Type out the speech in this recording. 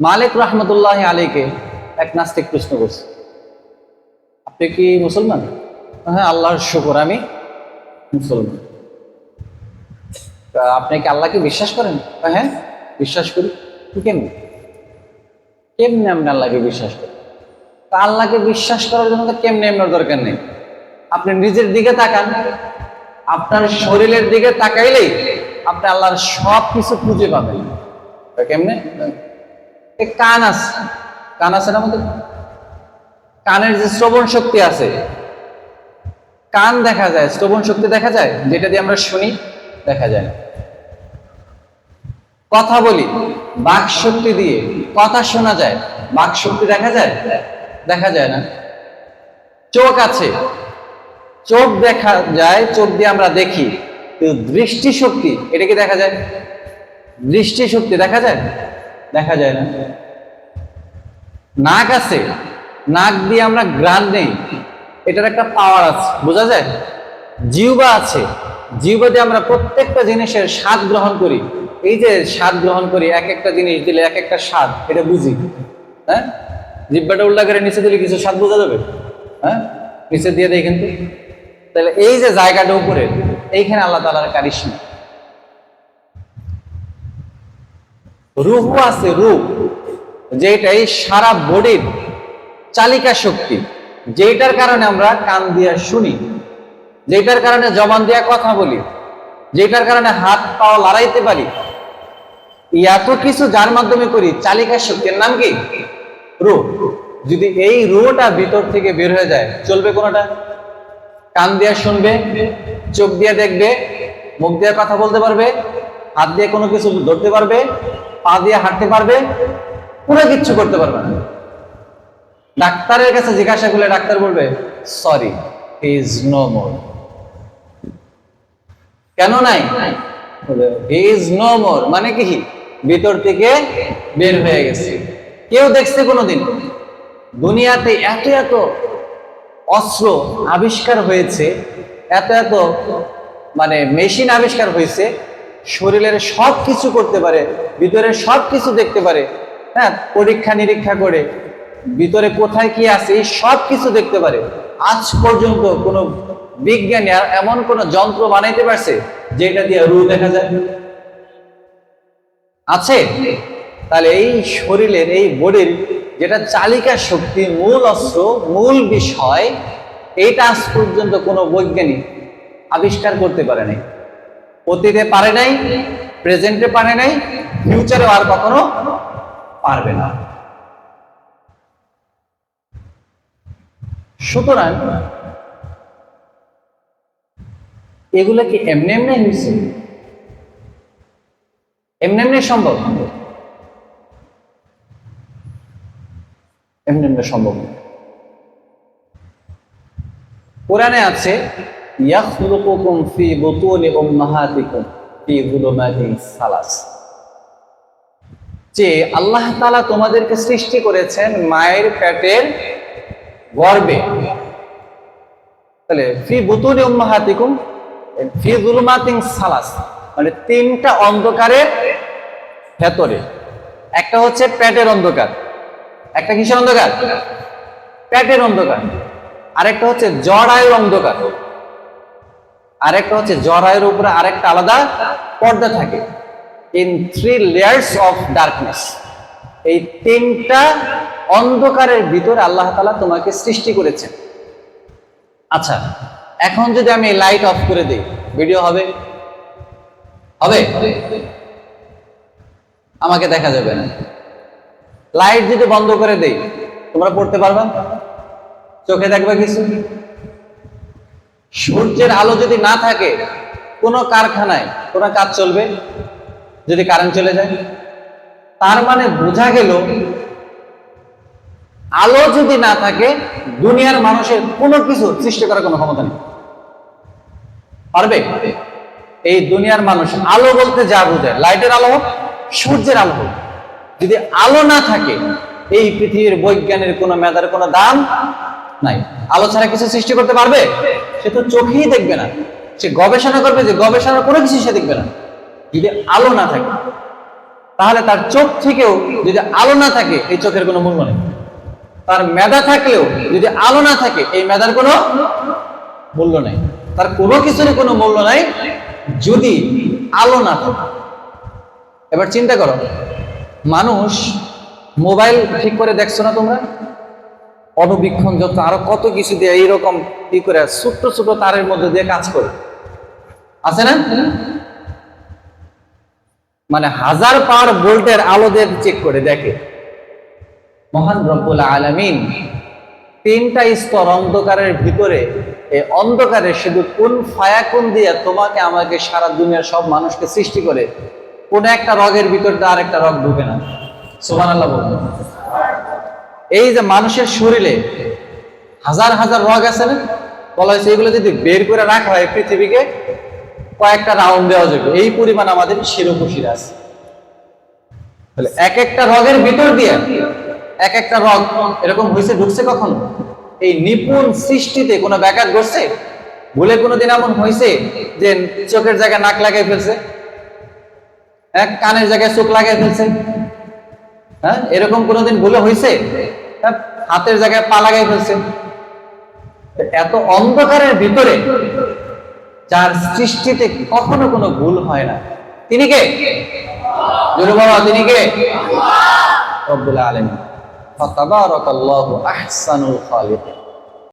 মালিক রহমতুল্লাহ আলীকে এক নাস্তিক প্রশ্ন করছে। আপনি কি মুসলমান? হ্যাঁ আল্লাহর শুকর, আমি মুসলমান। আপনি কি আল্লাহকে বিশ্বাস করেন? হ্যাঁ বিশ্বাস করি। কেমনি? কেমনি আপনি আল্লাহকে বিশ্বাস করেন? তা আল্লাহকে বিশ্বাস করার জন্য তো কেমনি এমন দরকার নেই? আপনি নিজের দিকে তাকান। আপনার শরীরের দিকে তাকাইলেই আপনি আল্লাহর সব কিছু খুঁজে পাবেন। কেমনে? কান আছে। কান আছে না আমাদের কানের যে শ্রবণ শক্তি আছে, কান দেখা যায়, শ্রবণ শক্তি দেখা যায়? যেটা দিয়ে আমরা শুনি, দেখা যায় কথা বলি, বাক শক্তি দিয়ে কথা শোনা যায়, বাক শক্তি দেখা যায়? দেখা যায় না। চোখ আছে, চোখ দেখা যায়, চোখ দিয়ে আমরা দেখি, কিন্তু দৃষ্টি শক্তি এটা কি দেখা যায়? দৃষ্টি শক্তি দেখা যায়? দেখা যায় না। নাক আছে, নাক দিয়ে আমরা গ্রান নেই। এটার একটা পাওয়ার আছে, বোঝা যায়? জিহ্বা আছে। জিউবা দিয়ে আমরা প্রত্যেকটা জিনিসের স্বাদ গ্রহণ করি। এই যে স্বাদ গ্রহণ করি, এক একটা জিনিস দিলে এক একটা স্বাদ, এটা বুঝি। হ্যাঁ? জিব্বাটা উল্টা করে নিচে দিলে কিছু স্বাদ বোঝা যাবে? হ্যাঁ? নিচে দিয়ে দেয় কিন্তু। তাহলে এই যে জায়গাটা উপরে, এইখানে আল্লাহ তালার কারিশমা। রুহ আছে যেটা এই সারা বডির চালিকা শক্তি। যেটার কারণে আমরা কান দিয়া শুনি যেটার কারণে জবান দিয়া কথা বলি যেটার কারণে হাত পাও লড়াইতে পারি। এত কিছু যার মাধ্যমে করি, চালিকা শক্তির নাম কি? রু যদি এই রুটা ভিতর থেকে বের হয়ে যায়, চলবে কোনটা? কান দিয়া শুনবে, চোখ দিয়ে দেখবে, মুখ দিয়ে কথা বলতে পারবে, হাত দিয়ে কোনো কিছু ধরতে পারবে পা দিয়ে হাঁটতে পারবে, কোনো কিচ্ছু করতে পারবে না। ডাক্তারের কাছে জিজ্ঞাসা করলে ডাক্তার বলবে সরি ইজ নো মোর কেন নাই? ইজ নো মোর মানে কি? ভিতর থেকে বের হয়ে গেছে। কেউ দেখছে কোনোদিন? দুনিয়াতে এত এত অস্ত্র আবিষ্কার হয়েছে, এত এত মানে মেশিন আবিষ্কার হয়েছে শরীরের সব কিছু করতে পারে, ভিতরে সব কিছু দেখতে পারে। হ্যাঁ পরীক্ষা নিরীক্ষা করে, ভিতরে কোথায় কি আছে সব কিছু দেখতে পারে। আজ পর্যন্ত কোনো বিজ্ঞানী এমন কোন যন্ত্র বানাইতে পারছে, যেটা দিয়ে রু দেখা যায়? আছে? তাহলে এই শরীরের, এই বডির যেটা চালিকা শক্তি, মূল অস্ত্র, মূল বিষয়, এইটা আজ পর্যন্ত কোনো বৈজ্ঞানিক আবিষ্কার করতে পারে নাই অতীতে পারে নাই প্রেজেন্টে পারে নাই ফিউচারে আর কখনো পারবে না। সুতরাং এগুলো কি এমনি এমনি হয়েছে? এমনি এমনি সম্ভব? এমনি এমনি সম্ভব। কোরআনে আছে যে আল্লাহ তাআলা তোমাদেরকে সৃষ্টি করেছেন মায়ের পেটের গর্বে তাহলে ফি বুতুনি উম্মাহাতিকুম, ফি যুলুমাতিন সালাস মানে তিনটা অন্ধকারের ভেতরে। একটা হচ্ছে পেটের অন্ধকার। একটা কিসের অন্ধকার? পেটের অন্ধকার। আরেকটা হচ্ছে জরায়ুর অন্ধকার। আরেকটা হচ্ছে জরায়ুর উপরে আরেকটা আলাদা পর্দা থাকে। In three layers of darkness এই তিনটা অন্ধকারের ভিতরে আল্লাহ তালা তোমাকে সৃষ্টি করেছেন। আচ্ছা এখন যদি আমি লাইট অফ করে দিই ভিডিও হবে? হবে? আমাকে দেখা যাবে না। লাইট যদি বন্ধ করে দেই, তোমরা পড়তে পারবা? চোখে দেখবে কিছু? সূর্যের আলো যদি না থাকে, কোনো কারখানায় কোনো কাজ চলবে? যদি কারেন্ট চলে যায়? তার মানে বোঝা গেল, আলো যদি না থাকে, দুনিয়ার মানুষের কোনো কিছু সৃষ্টি করার কোনো ক্ষমতা নেই। পারবে? এই দুনিয়ার মানুষ আলো বলতে যা বোঝায় লাইটের আলো হোক, সূর্যের আলো হোক, যদি আলো না থাকে, এই পৃথিবীর বৈজ্ঞানের কোনো মেধার কোনো দাম নাই। আলো ছাড়া কিছু সৃষ্টি করতে পারবে? সে তো চোখেই দেখবে না। সে গবেষণা করবে যে গবেষণার কোনো কিছু সে দেখবে না। যদি আলো না থাকে, তাহলে তার চোখ থেকেও যদি আলো না থাকে, এই চোখের কোনো মূল্য নেই। তার মেধা থাকলেও যদি আলো না থাকে, এই মেধার কোনো মূল্য নেই। তার কোনো কিছুরই কোনো মূল্য নাই যদি আলো না থাকে। এবার চিন্তা করো, মানুষ মোবাইল ঠিক করে দেখছ না তোমরা? অনুবীক্ষণ যত আরও কত কিছু দিয়ে এইরকম কি করে, ছোট্ট ছোট তারের মধ্যে দিয়ে কাজ করে। আছে না? মানে হাজার পার ভোল্টের আলো দিয়ে চেক করে, দেখে। মহান রব্বুল আলামিন তিনটা স্তর অন্ধকারের ভিতরে এই অন্ধকারে শুধু কোন ফায়াকুন দিয়ে তোমাকে আমাকে সারা দুনিয়ার সব মানুষকে সৃষ্টি করে, কোন একটা রগের ভিতর দিয়ে আর একটা রগ ঢুকে না। সুবান আল্লাহ বলুন। এই যে মানুষের শরীরে হাজার হাজার রগ আছে না, বলা হয়েছে এগুলো যদি বের করে রাখা হয় পৃথিবীকে, কয়েকটা রাউন্ড দেওয়া যাবে। এই পরিমাণ আমাদের শিরোপশির আছে। তাহলে এক একটা রগের ভিতর দিয়ে এক একটা রগ এরকম হয়েছে, ঢুকছে কখনো? এই নিপুণ সৃষ্টিতে কোনো ব্যাঘাত ঘটছে? ভুলে কোনোদিন এমন হয়েছে যে চোখের জায়গায় নাক লাগাই ফেলছে? এক কানের জায়গায় চোখ লাগাই ফেলছে? হ্যাঁ? এরকম কোনোদিন ভুলে হয়েছে হ্যাঁ, হাতের জায়গায় পা লাগাই ফেলছে। এত অন্ধকারের ভিতরে যার সৃষ্টিতে কখনো কোনো ভুল হয় না। তিনি কে? জোরে বাবা তিনি কে? রব্বুল আলামিন। ফাতাবারাকাল্লাহু আহসানুল